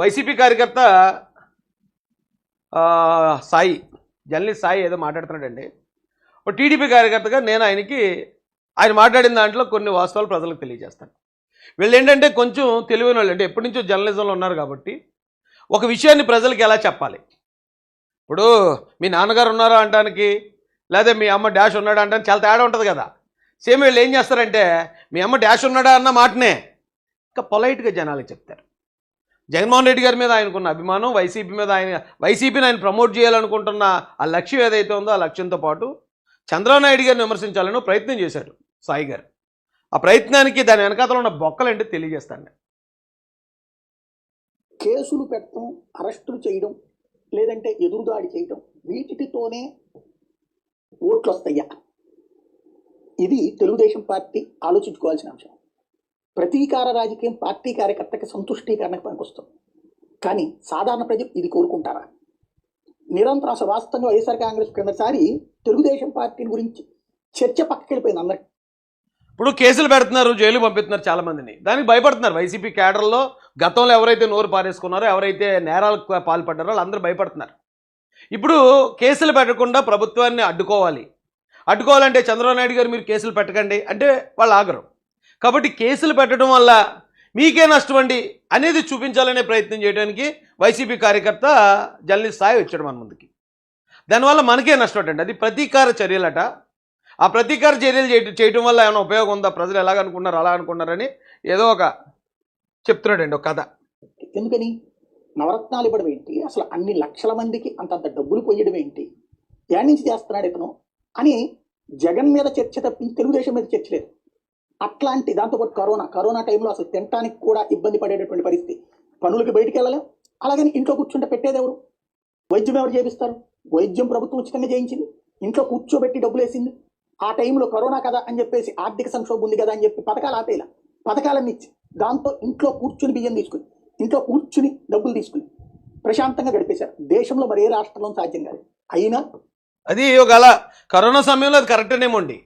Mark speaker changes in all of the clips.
Speaker 1: YCP కార్యకర్త Sai journalist Sai ఏదో మాట్లాడుతున్నాడండి. ఓ TDP కార్యకర్తగా నేను ఆయనకి ఆయన మాట్లాడిన దాంట్లో కొన్ని వాస్తవాలు ప్రజలకు తెలియజేస్తాను. వీళ్ళు ఏంటంటే కొంచెం తెలివైన వాళ్ళు అంటే ఎప్పటి నుంచో జర్నలిజంలో ఉన్నారు కాబట్టి ఒక విషయాన్ని ప్రజలకు ఎలా చెప్పాలి? ఇప్పుడు మీ నాన్నగారు ఉన్నారా అంటానికి లేదా మీ అమ్మ డాష్ ఉన్నాడా అంటానికి చాలా తేడా ఉంటుంది కదా. సేమ్ వీళ్ళు ఏం చేస్తారంటే మీ అమ్మ డాష్ ఉన్నాడా అన్న మాటనే ఇంకా పొలైట్గా జనాలకు చెప్తారు. జగన్మోహన్ రెడ్డి గారి మీద ఆయనకున్న అభిమానం వైసీపీ మీద ఆయన వైసీపీని ఆయన ప్రమోట్ చేయాలనుకుంటున్న ఆ లక్ష్యం ఏదైతే ఉందో ఆ లక్ష్యంతో పాటు చంద్రబాబు గారిని విమర్శించాలని ప్రయత్నం చేశాడు సాయి గారు. ఆ ప్రయత్నానికి దాని వెనకాతలో ఉన్న బొక్కలంటే తెలియజేస్తాను
Speaker 2: కేసులు పెట్టడం అరెస్టులు చేయడం లేదంటే ఎదురుదాడి చేయడం వీటితోనే ఓట్లు వస్తాయా ఇది తెలుగుదేశం పార్టీ ఆలోచించుకోవాల్సిన అంశం. ప్రతీకార రాజకీయం పార్టీ కార్యకర్తకి సంతుష్టీకరణకు పనికొస్తుంది. కానీ సాధారణ ప్రజలు ఇది కోరుకుంటారా? నిరంతరం అసలు వాస్తవంగా వైఎస్ఆర్ కాంగ్రెస్ క్రిందసారి తెలుగుదేశం పార్టీని గురించి చర్చ పక్కకెళ్ళిపోయింది అందరికి.
Speaker 1: ఇప్పుడు కేసులు పెడుతున్నారు జైలు పంపిస్తున్నారు చాలా మందిని. దానికి భయపడుతున్నారు. వైసీపీ క్యాడర్లో గతంలో ఎవరైతే నోరు పారేసుకున్నారో ఎవరైతే నేరాలకు పాల్పడ్డారో వాళ్ళందరూ భయపడుతున్నారు. ఇప్పుడు కేసులు పెట్టకుండా ప్రభుత్వాన్ని అడ్డుకోవాలి. అడ్డుకోవాలంటే చంద్రబాబు నాయుడు గారు మీరు కేసులు పెట్టకండి అంటే వాళ్ళు ఆగరు. కాబట్టి కేసులు పెట్టడం వల్ల మీకే నష్టం అండి అనేది చూపించాలనే ప్రయత్నం చేయడానికి వైసీపీ కార్యకర్త జర్నలిస్ట్ స్థాయి వచ్చాడు మన ముందుకి. దానివల్ల మనకే నష్టం అండి అది ప్రతీకార చర్యలట. ఆ ప్రతీకార చర్యలు చేయటం చేయటం వల్ల ఏమైనా ఉపయోగం ఉందా? ప్రజలు ఎలాగ అనుకున్నారు అలా అనుకున్నారని ఏదో ఒక చెప్తున్నాడండి ఒక కథ.
Speaker 2: ఎందుకని? నవరత్నాలు ఇవ్వడం ఏంటి? అసలు అన్ని లక్షల మందికి అంతంత డబ్బులు పోయడం ఏంటి? ఏడు నుంచి చేస్తున్నాడు ఇతను? అని జగన్ మీద చర్చ తప్పించి తెలుగుదేశం మీద చర్చ లేదు. అట్లాంటి దాంతోపాటు కరోనా. కరోనా టైంలో అసలు తినటానికి కూడా ఇబ్బంది పడేటటువంటి పరిస్థితి. పనులకి బయటికి వెళ్ళలేం. అలాగని ఇంట్లో కూర్చుంటే పెట్టేది ఎవరు? వైద్యం ఎవరు చేపిస్తారు? వైద్యం ప్రభుత్వం ఉచితంగా చేయించింది. ఇంట్లో కూర్చోబెట్టి డబ్బులు వేసింది. ఆ టైంలో కరోనా కదా అని చెప్పేసి ఆర్థిక సంక్షోభం ఉంది కదా అని చెప్పి పథకాలు ఆపేలా. పథకాలన్నీ ఇచ్చి దాంతో ఇంట్లో కూర్చుని బియ్యం తీసుకుని ఇంట్లో కూర్చుని డబ్బులు తీసుకుని ప్రశాంతంగా గడిపేశారు. దేశంలో మరి ఏ రాష్ట్రంలో సాధ్యం కాదు అయినా
Speaker 1: అది ఒక కరోనా సమయంలో అది కరెక్టేనేమోండి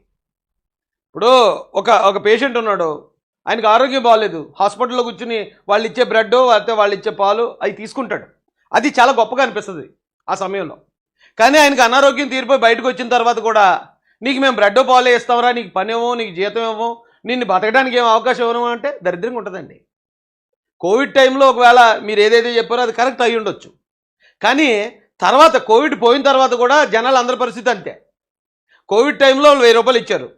Speaker 1: ఇప్పుడు ఒక ఒక పేషెంట్ ఉన్నాడు. ఆయనకు ఆరోగ్యం బాగాలేదు హాస్పిటల్లో కూర్చుని వాళ్ళు ఇచ్చే బ్రెడ్ లేకపోతే వాళ్ళు ఇచ్చే పాలు అవి తీసుకుంటాడు. అది చాలా గొప్పగా అనిపిస్తుంది ఆ సమయంలో. కానీ ఆయనకు అనారోగ్యం తీరిపోయి బయటకు వచ్చిన తర్వాత కూడా నీకు మేము బ్రెడ్ పాలు ఇస్తామరా నీకు పని ఏమో నీకు జీతం ఏమో నిన్ను బతకడానికి ఏం అవకాశం ఇవ్వను అంటే దరిద్రంగా ఉంటుందండి. కోవిడ్ టైంలో ఒకవేళ మీరు ఏదైతే చెప్పారో అది కరెక్ట్ అయ్యి ఉండొచ్చు. కానీ తర్వాత కోవిడ్ పోయిన తర్వాత కూడా జనాలు అందరి పరిస్థితి అంతే. కోవిడ్ టైంలో వాళ్ళు వెయ్యి రూపాయలు ఇచ్చారు.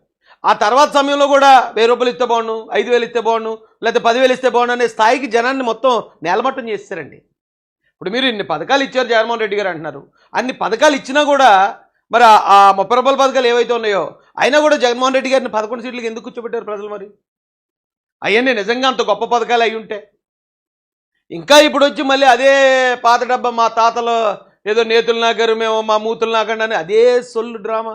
Speaker 1: ఆ తర్వాత సమయంలో కూడా వెయ్యి రూపాయలు ఇస్తే బాగుండు ఐదు వేలు ఇస్తే బాగుండు లేకపోతే పదివేలు ఇస్తే బాగుండు అనే స్థాయికి జనాన్ని మొత్తం నేలమట్టం చేస్తారండి ఇప్పుడు మీరు ఇన్ని పథకాలు ఇచ్చారు జగన్మోహన్ రెడ్డి గారు అంటున్నారు. అన్ని పథకాలు ఇచ్చినా కూడా మరి ఆ- ముప్పై రూపాయల పథకాలు ఏవైతే ఉన్నాయో అయినా కూడా జగన్మోహన్ రెడ్డి గారిని పదకొండు సీట్లకు ఎందుకు కూర్చోబెట్టారు ప్రజలు మరి? అవన్నీ నిజంగా అంత గొప్ప పథకాలు అయి ఉంటే. ఇంకా ఇప్పుడు వచ్చి మళ్ళీ అదే పాత డబ్బా మా తాతలు ఏదో నేతులు నాగారు మేము మా మూతులు నాకండి అని అదే సొల్లు డ్రామా.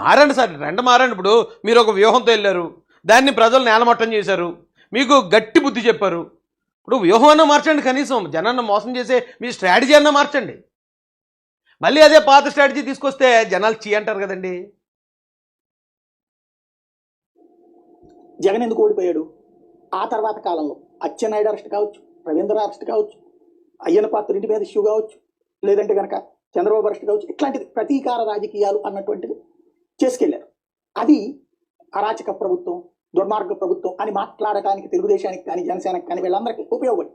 Speaker 1: మారండి సార్ రెండు మారండి. ఇప్పుడు మీరు ఒక వ్యూహంతో వెళ్ళారు దాన్ని ప్రజలు నేలమట్టం చేశారు మీకు గట్టి బుద్ధి చెప్పారు. ఇప్పుడు వ్యూహం అన్నా మార్చండి కనీసం జనాన్ని మోసం చేసే మీ స్ట్రాటజీ అన్నా మార్చండి. మళ్ళీ అదే పాత స్ట్రాటజీ తీసుకొస్తే జనాలు చీ అంటారు కదండి.
Speaker 2: జగన్ ఎందుకు ఓడిపోయాడు? ఆ తర్వాత కాలంలో అచ్చెన్నాయుడు అరెస్ట్ కావచ్చు రవీంద్ర అరెస్ట్ కావచ్చు అయ్యన పాత్ర ఇంటి మీద ఇష్యూ కావచ్చు లేదంటే కనుక చంద్రబాబు అరెస్ట్ కావచ్చు ఇట్లాంటిది ప్రతీకార రాజకీయాలు అన్నటువంటిది చేసుకెళ్ళారు అది అరాచక ప్రభుత్వం దుర్మార్గ ప్రభుత్వం అని మాట్లాడటానికి తెలుగుదేశానికి కానీ జనసేనకి కానీ వీళ్ళందరికీ ఉపయోగపడి.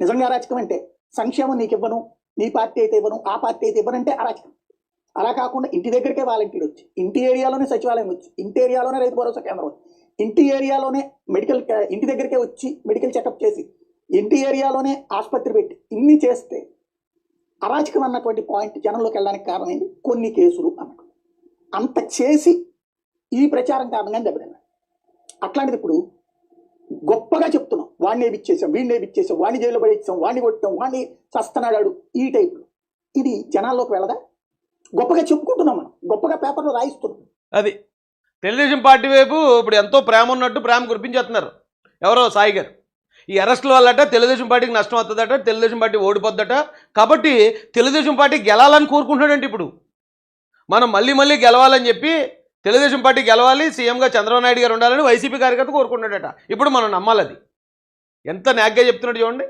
Speaker 2: నిజంగా అరాచకం అంటే సంక్షేమం నీకు ఇవ్వను నీ పార్టీ అయితే ఇవ్వను ఆ పార్టీ అయితే ఇవ్వను అంటే అరాచకం. అలా కాకుండా ఇంటి దగ్గరికే వాలంటీర్ వచ్చి ఇంటి ఏరియాలోనే సచివాలయం వచ్చి ఇంటి ఏరియాలోనే రైతు భరోసా కేంద్రం వచ్చి ఇంటి ఏరియాలోనే మెడికల్ ఇంటి దగ్గరికే వచ్చి మెడికల్ చెకప్ చేసి ఇంటి ఏరియాలోనే ఆసుపత్రి పెట్టి ఇన్ని చేస్తే అరాచకం అన్నటువంటి పాయింట్ జనంలోకి వెళ్ళడానికి కారణమైంది కొన్ని కేసులు అన్నట్టు అంత చేసి ఈ ప్రచారం కారణంగా దెబ్బతిన్నాడు అట్లాంటిది ఇప్పుడు గొప్పగా చెప్తున్నాం. వాడిని ఏపిచ్చేసాం వీడిని ఏపిచ్చేసాం వాడిని జైల్లో పడేసాం వాడిని కొట్టాం వాడిని చస్తనాడాడు ఈ టైప్లో. ఇది జనాల్లోకి వెళ్ళదా? గొప్పగా చెప్పుకుంటున్నాం మనం. గొప్పగా పేపర్లో రాయిస్తున్నాం.
Speaker 1: అది తెలుగుదేశం పార్టీ వైపు ఇప్పుడు ఎంతో ప్రేమ ఉన్నట్టు ప్రేమ కురిపించేస్తున్నారు ఎవరో సాయి గారు. ఈ అరెస్టుల వల్లట తెలుగుదేశం పార్టీకి నష్టం వస్తుందట తెలుగుదేశం పార్టీ ఓడిపోద్దట. కాబట్టి తెలుగుదేశం పార్టీ గెలాలని కోరుకుంటున్నాడంటే ఇప్పుడు. మనం మళ్ళీ మళ్ళీ గెలవాలని చెప్పి తెలుగుదేశం పార్టీ గెలవాలి సీఎంగా చంద్రబాబు నాయుడు గారు ఉండాలని వైసీపీ కార్యకర్త కోరుకుంటున్నాడట. ఇప్పుడు మనం నమ్మాలి అది. ఎంత నాగ్గా చెప్తున్నాడు చూడండి.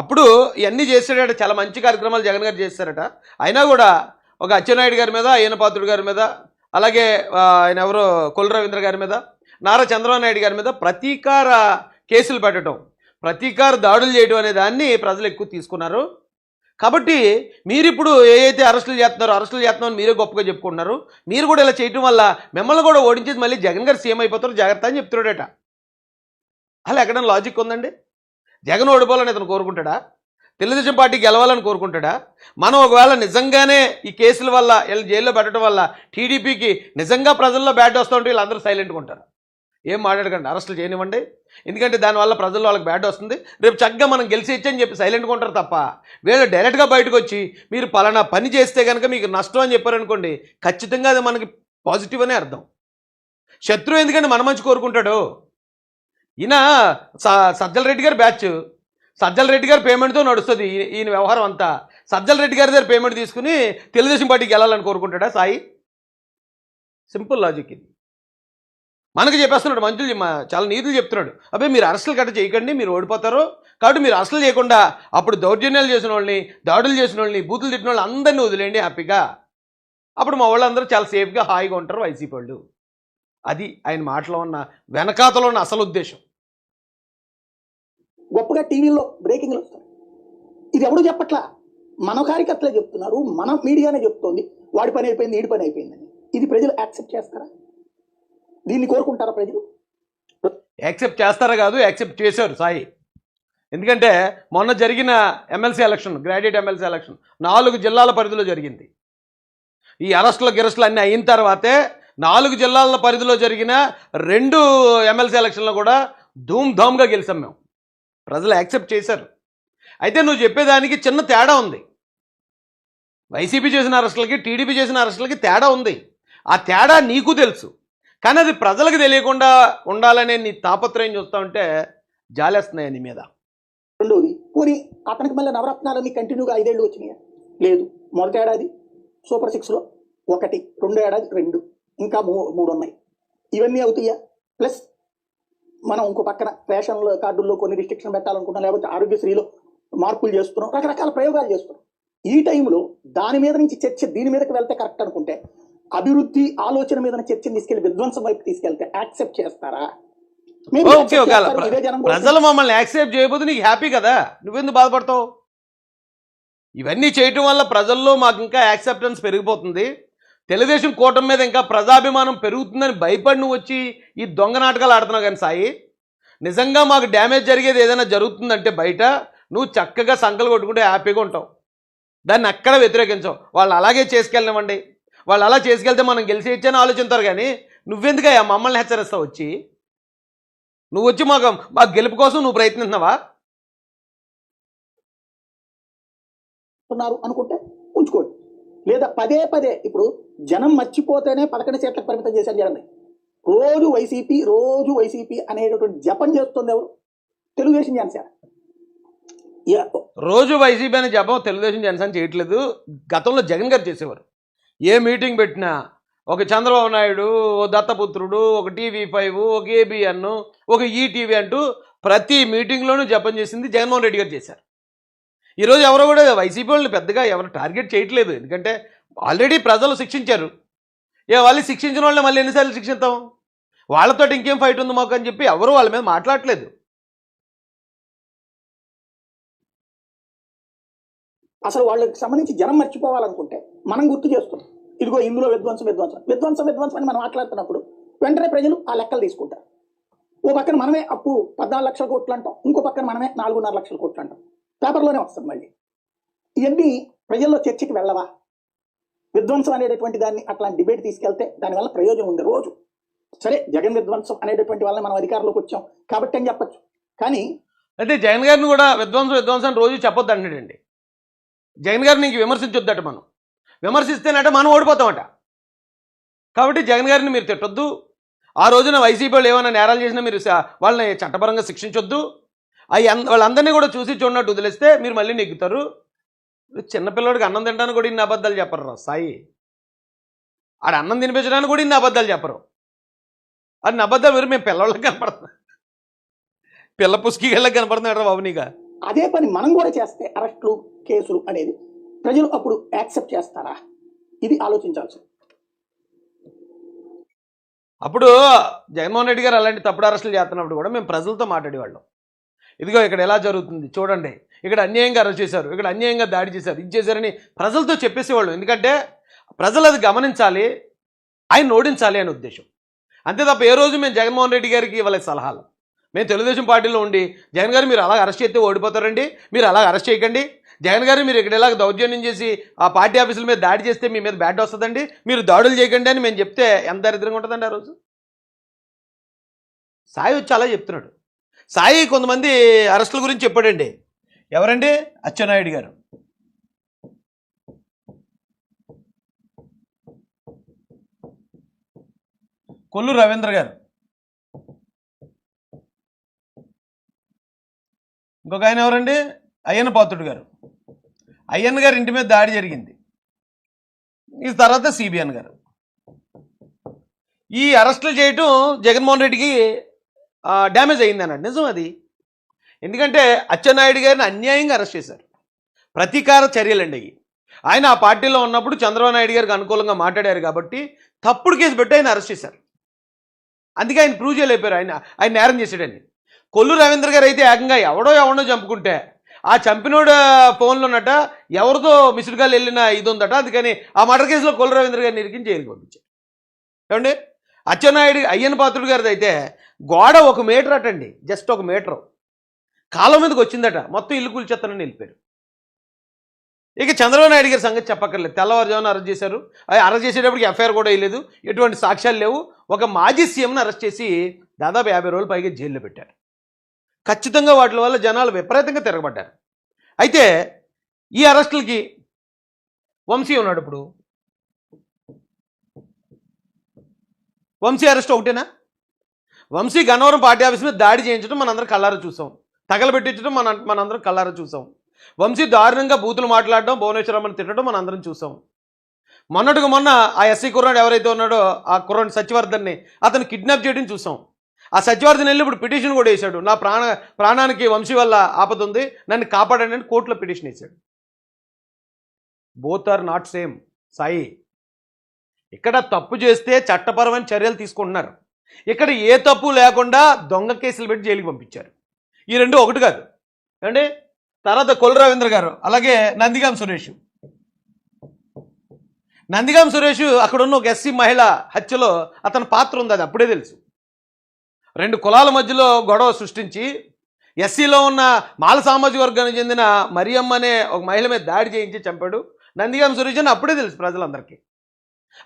Speaker 1: అప్పుడు ఇవన్నీ చేశాడట చాలా మంచి కార్యక్రమాలు జగన్ గారు చేస్తారట. అయినా కూడా ఒక అచ్చెన్నాయుడు గారి మీద ఈయనపాత్రుడు గారి మీద అలాగే ఆయన ఎవరు కుల రవీంద్ర గారి మీద నారా చంద్రబాబు నాయుడు గారి మీద ప్రతీకార కేసులు పెట్టడం ప్రతీకార దాడులు చేయడం అనే దాన్ని ప్రజలు ఎక్కువ తీసుకున్నారు. కాబట్టి మీరు ఇప్పుడు ఏదైతే అరెస్టులు చేస్తున్నారో అరెస్టులు చేస్తున్నామని మీరే గొప్పగా చెప్పుకుంటున్నారు. మీరు కూడా ఇలా చేయటం వల్ల మిమ్మల్ని కూడా ఓడించేసి మళ్ళీ జగన్ గారు సీఎం అయిపోతారు జాగ్రత్త అని చెప్తున్నాడట. అలా ఎక్కడైనా లాజిక్ ఉందండి? జగన్ ఓడిపోవాలని ఇతను కోరుకుంటాడా? తెలుగుదేశం పార్టీ గెలవాలని కోరుకుంటాడా? మనం ఒకవేళ నిజంగానే ఈ కేసుల వల్ల వీళ్ళు జైల్లో పెట్టడం వల్ల టీడీపీకి నిజంగా ప్రజల్లో బ్యాడ్ వస్తుంటే వీళ్ళందరూ సైలెంట్గా ఉంటారు. ఏం మాట్లాడకండి అరెస్టులు చేయనివ్వండి. ఎందుకంటే దానివల్ల ప్రజల్లో వాళ్ళకి బ్యాట్ వస్తుంది. రేపు చక్కగా మనం గెలిచి ఇచ్చని చెప్పి సైలెంట్గా ఉంటారు తప్ప వీళ్ళు డైరెక్ట్గా బయటకు వచ్చి మీరు పలానా పని చేస్తే కనుక మీకు నష్టం అని చెప్పారనుకోండి ఖచ్చితంగా అది మనకి పాజిటివ్ అనే అర్థం. శత్రువు ఎందుకంటే మన మంచి కోరుకుంటాడు. ఈయన స- సజ్జల రెడ్డి గారు బ్యాచ్ సజ్జల రెడ్డి గారు పేమెంట్తో నడుస్తుంది ఈయన వ్యవహారం అంతా. సజ్జల రెడ్డి గారి దగ్గర పేమెంట్ తీసుకుని తెలుగుదేశం పార్టీకి వెళ్ళాలని కోరుకుంటాడా సాయి? సింపుల్ లాజిక్ ఇది. మనకు చెప్పేస్తున్నాడు మంత్రులు చాలా నీతులు చెప్తున్నాడు. అబ్బాయి మీరు అరెస్టులు గట్ట చేయకండి మీరు ఓడిపోతారు. కాబట్టి మీరు అరెస్టులు చేయకుండా అప్పుడు దౌర్జన్యాలు చేసిన వాళ్ళని దాడులు చేసిన వాళ్ళని బూతులు తిట్టిన వాళ్ళని అందరినీ వదిలేయండి హ్యాపీగా. అప్పుడు మా వాళ్ళందరూ చాలా సేఫ్గా హాయిగా ఉంటారు వైసీపీ వాళ్ళు. అది ఆయన మాటలో ఉన్న వెనకాతలో ఉన్న అసలు ఉద్దేశం.
Speaker 2: గొప్పగా టీవీలో బ్రేకింగ్లు వస్తాయి. ఇది ఎవడు చెప్పట్లా? మన కార్యకర్తలే చెప్తున్నారు మన మీడియానే చెప్తోంది. వాడి పని అయిపోయింది వీడి పని అయిపోయిందని. ఇది ప్రజలు యాక్సెప్ట్ చేస్తారా? దీన్ని కోరుకుంటారా ప్రజలు?
Speaker 1: యాక్సెప్ట్ చేస్తారా కాదు యాక్సెప్ట్ చేశారు సాయి. ఎందుకంటే మొన్న జరిగిన MLC election graduate MLC election నాలుగు జిల్లాల పరిధిలో జరిగింది. ఈ అరెస్టులు గిరెస్టులు అన్నీ అయిన తర్వాతే నాలుగు జిల్లాల పరిధిలో జరిగిన రెండు ఎమ్మెల్సీ ఎలక్షన్లో కూడా ధూమ్ధామ్గా గెలిచాం మేము. ప్రజలు యాక్సెప్ట్ చేశారు. అయితే నువ్వు చెప్పేదానికి చిన్న తేడా ఉంది. వైసీపీ చేసిన అరెస్టులకి టీడీపీ చేసిన అరెస్టులకి తేడా ఉంది. ఆ తేడా నీకు తెలుసు. కానీ అది ప్రజలకు తెలియకుండా ఉండాలనే నీ తాపత్రయం చూస్తా ఉంటే జాలేస్తున్నాయి నీ మీద?
Speaker 2: రెండోది పోనీ అతనికి మళ్ళీ నవరత్నాలన్నీ కంటిన్యూగా ఐదేళ్ళు వచ్చినాయా? లేదు. మొదటి ఏడాది సూపర్ సిక్స్లో ఒకటి రెండో ఏడాది రెండు ఇంకా మూ మూడు ఉన్నాయి ఇవన్నీ అవుతాయా? ప్లస్ మనం ఇంకో పక్కన రేషన్ కార్డుల్లో కొన్ని రిస్ట్రిక్షన్ పెట్టాలనుకుంటున్నాం లేకపోతే ఆరోగ్యశ్రీలో మార్పులు చేస్తున్నాం రకరకాల ప్రయోగాలు చేస్తున్నాం. ఈ టైంలో దాని మీద నుంచి చర్చ దీని మీదకి వెళ్తే కరెక్ట్ అనుకుంటే అభివృద్ధి ఆలోచన మీద చర్చను తీసుకెళ్ళి విధ్వంసం వైపు తీసుకెళ్తే యాక్సెప్ట్ చేస్తారా?
Speaker 1: ఓకే ప్రజలు మమ్మల్ని యాక్సెప్ట్ చేయబోతే నీకు హ్యాపీ కదా? నువ్వెందుకు బాధపడతావు? ఇవన్నీ చేయటం వల్ల ప్రజల్లో మాకు ఇంకా యాక్సెప్టెన్స్ పెరిగిపోతుంది. తెలుగుదేశం కూటమి మీద ఇంకా ప్రజాభిమానం పెరుగుతుందని భయపడి నువ్వు వచ్చి ఈ దొంగ నాటకాలు ఆడుతున్నావు కానీ సాయి. నిజంగా మాకు డ్యామేజ్ జరిగేది ఏదైనా జరుగుతుందంటే బయట నువ్వు చక్కగా సంకలు కొట్టుకుంటే హ్యాపీగా ఉంటావు. దాన్ని అక్కడ వ్యతిరేకించవు. వాళ్ళు అలాగే చేసుకెళ్ళనివ్వండి. వాళ్ళు అలా చేసుకెళ్తే మనం గెలిచేయచ్చని ఆలోచిస్తారు కానీ నువ్వెందుకయ్యా మమ్మల్ని హెచ్చరిస్తావు వచ్చి? నువ్వు వచ్చి మాకు మా గెలుపు కోసం నువ్వు ప్రయత్నిస్తున్నావా?
Speaker 2: ఉన్నారు అనుకుంటే ఉంచుకోండి. లేదా పదే పదే ఇప్పుడు జనం మర్చిపోతేనే పదకొండు సీట్లకు పరిమితం చేశారు జగన్ రోజు వైసీపీ రోజు వైసీపీ అనేటటువంటి జపం చేస్తుంది ఎవరు? తెలుగుదేశం జనసేన.
Speaker 1: రోజు వైసీపీ అనే జపం తెలుగుదేశం జనసేన చేయట్లేదు. గతంలో జగన్ గారు చేసేవారు. ఏ మీటింగ్ పెట్టినా? ఒక చంద్రబాబు నాయుడు ఓ దత్తపుత్రుడు ఒక టీవీ ఫైవ్ ఒక ఏబిఎన్ ఒక ఈటీవీ అంటూ ప్రతి మీటింగ్లోనూ జపం చేసింది జగన్మోహన్ రెడ్డి గారు చేశారు. ఈరోజు ఎవరు కూడా వైసీపీ వాళ్ళని పెద్దగా ఎవరు టార్గెట్ చేయట్లేదు. ఎందుకంటే ఆల్రెడీ ప్రజలు శిక్షించారు. ఏ వాళ్ళు శిక్షించిన వాళ్ళని మళ్ళీ ఎన్నిసార్లు శిక్షిస్తాం? వాళ్ళతో ఇంకేం ఫైట్ ఉంది మాకు అని చెప్పి ఎవరు వాళ్ళ మీద మాట్లాడట్లేదు.
Speaker 2: అసలు వాళ్ళకి సంబంధించి జనం మర్చిపోవాలనుకుంటే మనం గుర్తు చేస్తున్నాం ఇదిగో ఇందులో విధ్వంసం విధ్వంసం. విధ్వంసం విధ్వంసం అని మనం మాట్లాడుతున్నప్పుడు వెంటనే ప్రజలు ఆ లెక్కలు తీసుకుంటారు. ఓ పక్కన మనమే అప్పు పద్నాలుగు లక్షల కోట్లు అంటాం. ఇంకో పక్కన మనమే నాలుగున్నర లక్షల కోట్లు అంటాం. పేపర్లోనే వస్తుంది మళ్ళీ. ఇవన్నీ ప్రజల్లో చర్చకి వెళ్ళవా? విధ్వంసం అనేటటువంటి దాన్ని అట్లాంటి డిబేట్ తీసుకెళ్తే దానివల్ల ప్రయోజనం ఉంది రోజు. సరే జగన్ విధ్వంసం అనేటటువంటి వల్ల మనం అధికారంలోకి వచ్చాం కాబట్టి అని చెప్పచ్చు. కానీ
Speaker 1: అయితే జగన్ గారిని కూడా విధ్వంసం విధ్వంసం రోజు చెప్పొద్దు అంటాడండి జగన్ గారిని ఇంక విమర్శించొద్దట మనం. విమర్శిస్తేనట మనం ఓడిపోతామట. కాబట్టి జగన్ గారిని మీరు తిట్టొద్దు. ఆ రోజున వైసీపీ వాళ్ళు ఏమైనా నేరాలు చేసినా మీరు వాళ్ళని చట్టపరంగా శిక్షించొద్దు. అవి వాళ్ళందరినీ కూడా చూసి చూడనట్టు వదిలేస్తే మీరు మళ్ళీ నెగ్గుతారు. చిన్నపిల్లడికి అన్నం తినడానికి కూడా ఇన్ని అబద్ధాలు చెప్పరు రా సాయి. ఆడ అన్నం తినిపించడానికి కూడా ఇన్ని అబద్ధాలు చెప్పరు. అది అబద్ధాలు మీరు మేము పిల్లవాళ్ళకి కనపడుతుంది పిల్ల పుస్కి వెళ్ళకి కనపడుతున్నాడు రా బాబు నీగా
Speaker 2: అదే పని మనం కూడా చేస్తే అరెస్టులు కేసులు అనేది ప్రజలు అప్పుడు యాక్సెప్ట్ చేస్తారా? ఇది ఆలోచించాల్సి
Speaker 1: అప్పుడు జగన్మోహన్ రెడ్డి గారు అలాంటి తప్పుడు అరెస్టులు చేస్తున్నప్పుడు కూడా మేము ప్రజలతో మాట్లాడేవాళ్ళం. ఇదిగో ఇక్కడ ఎలా జరుగుతుంది చూడండి. ఇక్కడ అన్యాయంగా అరెస్ట్ చేశారు ఇక్కడ అన్యాయంగా దాడి చేశారు ఇది చేశారని ప్రజలతో చెప్పేసేవాళ్ళు. ఎందుకంటే ప్రజలు అది గమనించాలి ఆయన ఓడించాలి అనే ఉద్దేశం. అంతే తప్ప ఏ రోజు మేము జగన్మోహన్ రెడ్డి గారికి ఇవ్వలేదు సలహాలు. మేము తెలుగుదేశం పార్టీలో ఉండి జగన్ గారు మీరు అలా అరెస్ట్ చేస్తే ఓడిపోతారండి? మీరు అలా అరెస్ట్ చేయకండి? జగన్ గారు మీరు ఇక్కడ ఇలాగ దౌర్జన్యం చేసి ఆ పార్టీ ఆఫీసుల మీద దాడి చేస్తే మీ మీద బ్యాట్ వస్తుందండి? మీరు దాడులు చేయకండి అని మేము చెప్తే ఎంత దరిద్రంగా ఉంటుందండి ఆ రోజు? సాయి వచ్చి అలా చెప్తున్నాడు. సాయి కొంతమంది అరెస్టుల గురించి చెప్పాడండి. ఎవరండి? అచ్చెన్నాయుడు గారు. కొల్లు రవీంద్ర గారు. ఇంకొక ఆయన ఎవరండి? అయ్యన్న పాత్రుడు గారు. అయ్యన్న గారి ఇంటి మీద దాడి జరిగింది. ఈ తర్వాత సిబిఎన్ గారు. ఈ అరెస్టులు చేయటం జగన్మోహన్ రెడ్డికి డ్యామేజ్ అయింది అన్నాడు నిజం అది. ఎందుకంటే అచ్చెన్నాయుడు గారిని అన్యాయంగా అరెస్ట్ చేశారు. ప్రతీకార చర్యలండి అవి. ఆయన ఆ పార్టీలో ఉన్నప్పుడు చంద్రబాబు నాయుడు గారికి అనుకూలంగా మాట్లాడారు కాబట్టి తప్పుడు కేసు పెట్టి ఆయన అరెస్ట్ చేశారు. అందుకే ఆయన ప్రూవ్ చేయలేపారు ఆయన ఆయన నేరం చేశాడని కొల్లు రవీంద్ర గారు అయితే ఏకంగా ఎవడో ఎవడో చంపుకుంటే ఆ చంపినోడు ఫోన్లో ఉన్నట ఎవరితో మిస్డ్ కాల్ వెళ్ళిన ఇది ఉందట అందుకని ఆ మర్డర్ కేసులో కొల్లు రవీంద్ర గారిని ఇరికించి జైలుకి పంపించారు. ఏమండి? అచ్చెన్నాయుడు అయ్యన్న పాత్రుడు గారిది అయితే గోడ ఒక మీటర్ అటండి జస్ట్ ఒక మీటర్. కాలం మీదకి వచ్చిందట మొత్తం ఇల్లు కూల్చేత్తనని వెళ్ళిపోయారు. ఇక చంద్రబాబు నాయుడు గారి సంగతి చెప్పక్కర్లేదు. తెల్లవారుజామున అరెస్ట్ చేశారు. అది అరెస్ట్ చేసేటప్పటికి ఎఫ్ఐఆర్ కూడా వేయలేదు. ఎటువంటి సాక్ష్యాలు లేవు. ఒక మాజీ సీఎంను అరెస్ట్ చేసి దాదాపు యాభై రోజులు పైగా జైల్లో పెట్టారు. ఖచ్చితంగా వాటి వల్ల జనాలు విపరీతంగా తిరగబడ్డారు. అయితే ఈ అరెస్టులకి వంశీ ఉన్నాడు ఇప్పుడు. వంశీ అరెస్ట్ ఒకటేనా? వంశీ గన్నవరం పార్టీ ఆఫీస్ మీద దాడి చేయించడం మనందరం కళ్ళారా చూసాం. తగలబెట్టించడం మన మనందరం కళ్ళారా చూసాం. వంశీ దారుణంగా బూతులు మాట్లాడడం భువనేశ్వరమ్మని తిట్టడం మనందరం చూసాం. మొన్నటికి మొన్న ఆ ఎస్సీ కుర్రాడు ఎవరైతే ఉన్నాడో ఆ కుర్రాడు సత్యవర్ధన్ని అతను కిడ్నాప్ చేయడం చూసాం. ఆ సత్యవర్ధన్ వెళ్ళి ఇప్పుడు పిటిషన్ కూడా వేశాడు. నా ప్రాణ ప్రాణానికి వంశీ వల్ల ఆపద ఉంది. నన్ను కాపాడండి అని కోర్టులో పిటిషన్ వేశాడు. Both are not same Sai ఇక్కడ తప్పు చేస్తే చట్టపరమైన చర్యలు తీసుకుంటున్నారు. ఇక్కడ ఏ తప్పు లేకుండా దొంగ కేసులు పెట్టి జైలుకి పంపించారు. ఈ రెండు ఒకటి కాదు. అండి తర్వాత కొల్లు రవీంద్ర గారు అలాగే నందిగాం సురేష్. నందిగాం సురేష్ అక్కడ ఉన్న ఒక ఎస్సీ మహిళ హత్యలో అతని పాత్ర ఉంది అది అప్పుడే తెలుసు. రెండు కులాల మధ్యలో గొడవ సృష్టించి ఎస్సీలో ఉన్న మాల సామాజిక వర్గానికి చెందిన మరియమ్మ అనే ఒక మహిళ మీద దాడి చేయించి చంపాడు. నందిగాం సురేష్ అని అప్పుడే తెలుసు ప్రజలందరికీ.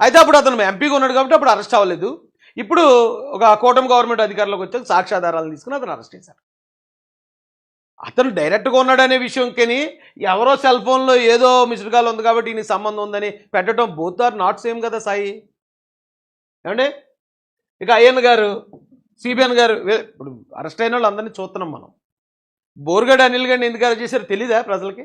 Speaker 1: అయితే అప్పుడు అతను ఎంపీగా ఉన్నాడు కాబట్టి అప్పుడు అరెస్ట్ అవ్వలేదు. ఇప్పుడు ఒక కూటమి గవర్నమెంట్ అధికారులకు వచ్చాక సాక్ష్యాధారాలు తీసుకుని అతను అరెస్ట్ చేశారు అతను డైరెక్ట్గా ఉన్నాడనే విషయం కని ఎవరో సెల్ ఫోన్లో ఏదో మిస్డ్ కాల్ ఉంది కాబట్టి ఈయన సంబంధం ఉందని పెట్టడం బోత్ ఆర్ నాట్ సేమ్ కదా సాయి. ఏమండి? ఇక అయ్యన్ గారు సిబిఎన్ గారు ఇప్పుడు అరెస్ట్ అయిన వాళ్ళు అందరినీ చూస్తున్నాం మనం. బోర్గడ్ అనిల్ గారిని ఎందుకు అరెస్ట్ చేశారు తెలీదా ప్రజలకి?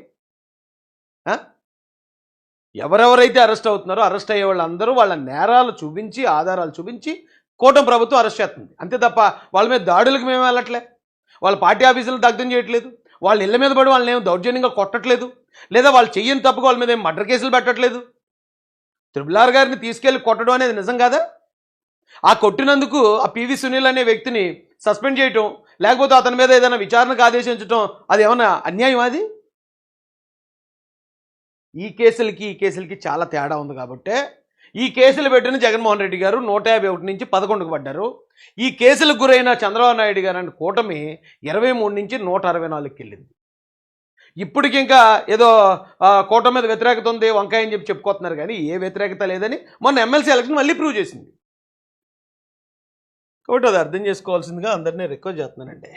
Speaker 1: ఎవరెవరైతే అరెస్ట్ అవుతున్నారో అరెస్ట్ అయ్యే వాళ్ళందరూ వాళ్ళ నేరాలు చూపించి ఆధారాలు చూపించి కూటమి ప్రభుత్వం అరెస్ట్ చేస్తుంది. అంతే తప్ప వాళ్ళ మీద దాడులకు మేము వెళ్ళట్లే. వాళ్ళ పార్టీ ఆఫీసులు దగ్ధం చేయట్లేదు. వాళ్ళ ఇళ్ళ మీద పడి వాళ్ళని ఏం దౌర్జన్యంగా కొట్టట్లేదు. లేదా వాళ్ళు చెయ్యని తప్పుకు వాళ్ళ మీద ఏం మర్డర్ కేసులు పెట్టట్లేదు. త్రిబులార్ గారిని తీసుకెళ్ళి కొట్టడం అనేది నిజం కాదా? ఆ కొట్టినందుకు ఆ పివి సునీల్ అనే వ్యక్తిని సస్పెండ్ చేయటం లేకపోతే అతని మీద ఏదైనా విచారణకు ఆదేశించటం అది ఏమన్నా అన్యాయం అది? ఈ కేసులకి ఈ కేసులకి చాలా తేడా ఉంది కాబట్టి ఈ కేసులు పెట్టిన జగన్మోహన్ రెడ్డి గారు నూట యాభై ఒకటి నుంచి పదకొండుకు పడ్డారు. ఈ కేసులకు గురైన చంద్రబాబు నాయుడు గారు అనే కూటమి ఇరవై మూడు నుంచి నూట అరవై నాలుగుకి వెళ్ళింది. ఇప్పటికి ఇంకా ఏదో కూటమి మీద వ్యతిరేకత ఉంది వంకాయ అని చెప్పి చెప్పుకోతున్నారు కానీ ఏ వ్యతిరేకత లేదని మొన్న ఎమ్మెల్సీ ఎలక్షన్ మళ్ళీ ప్రూవ్ చేసింది. కాబట్టి అది అర్థం చేసుకోవాల్సిందిగా అందరినీ రిక్వెస్ట్ చేస్తున్నానండి.